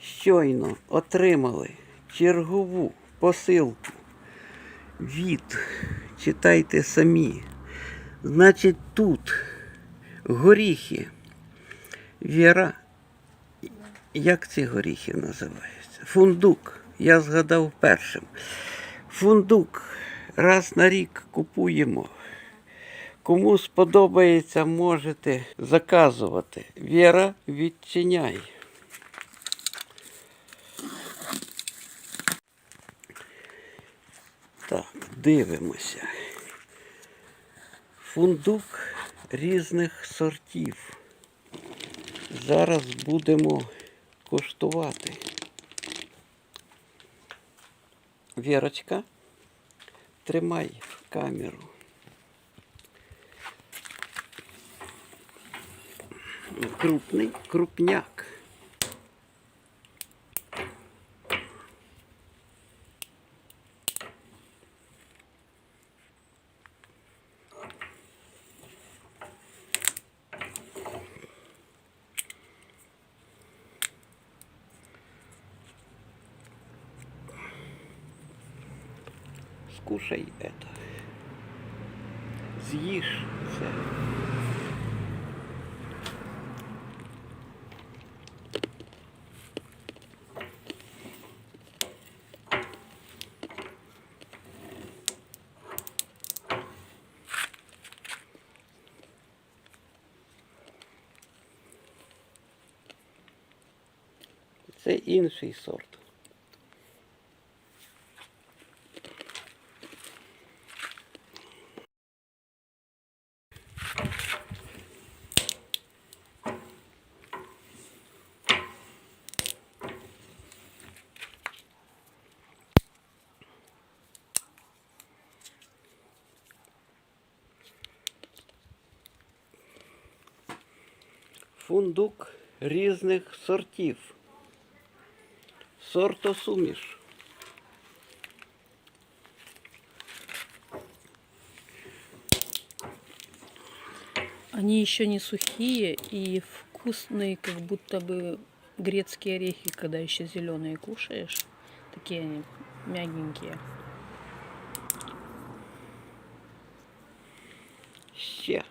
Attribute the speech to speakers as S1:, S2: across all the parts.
S1: Щойно отримали чергову посилку від, читайте самі. Значить, тут горіхи. Віра, як ці горіхи називаються? Фундук. Я згадав першим. Фундук раз на рік купуємо. Кому сподобається, можете заказувати. Віра, відчиняй. Так, дивимося. Фундук різних сортів. Зараз будемо куштувати. Вірочка, тримай камеру. Крупний крупняк. Скушай это. З'їж це. Це інший сорт. Фундук різних сортів. Сортосуміш.
S2: Они еще не сухие и вкусные, как будто бы грецкие орехи, когда еще зеленые кушаешь. Такие они мягенькие.
S1: Ще.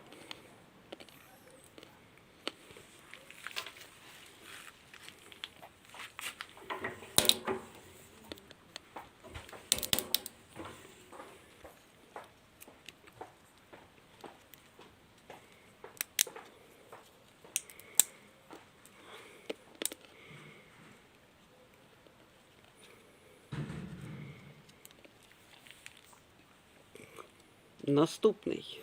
S1: Наступний.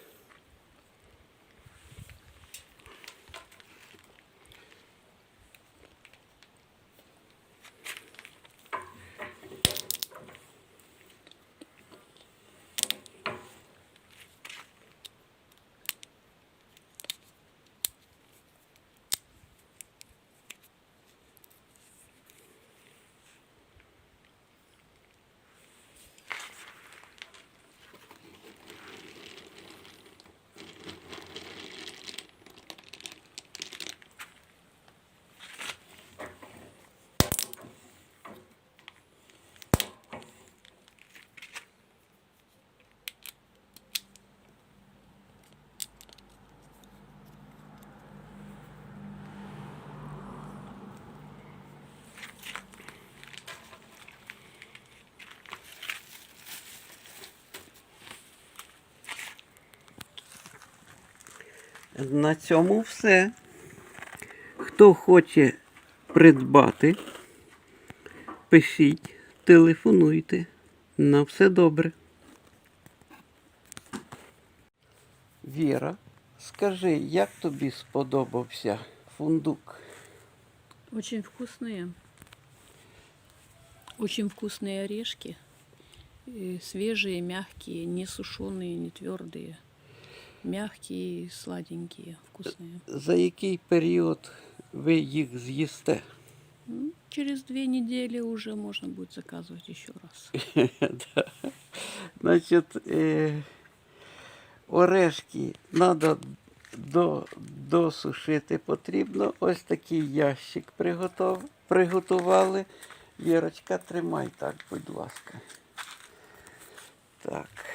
S1: На цьому все. Хто хоче придбати, пишіть, телефонуйте. На все добре. Віра, скажи, як тобі сподобався фундук?
S2: Очень вкусные. Очень вкусные орешки. И свежие, мягкие, не сушеные, не твердые. Мягкие, сладенькие, вкусные.
S1: За який період ви їх з'їсте?
S2: Через две недели уже можно будет заказывать еще раз.
S1: Значить, е, орешки треба до, досушити потрібно. Ось такий ящик приготов, приготували. Вірочка, тримай так, будь ласка. Так.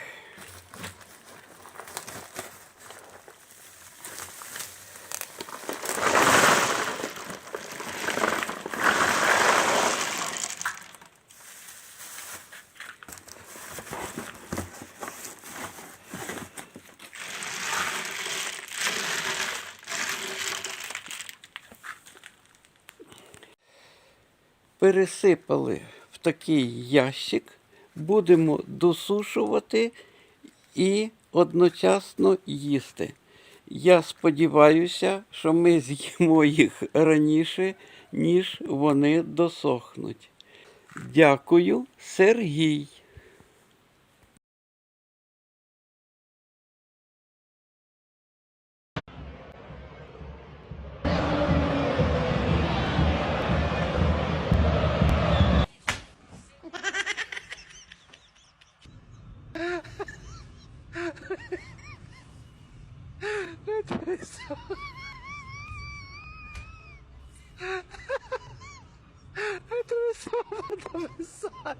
S1: Пересипали в такий ящик, будемо досушувати і одночасно їсти. Я сподіваюся, що ми з'їмо їх раніше, ніж вони досохнуть. Дякую, Сергій.
S3: Это весело, это висач.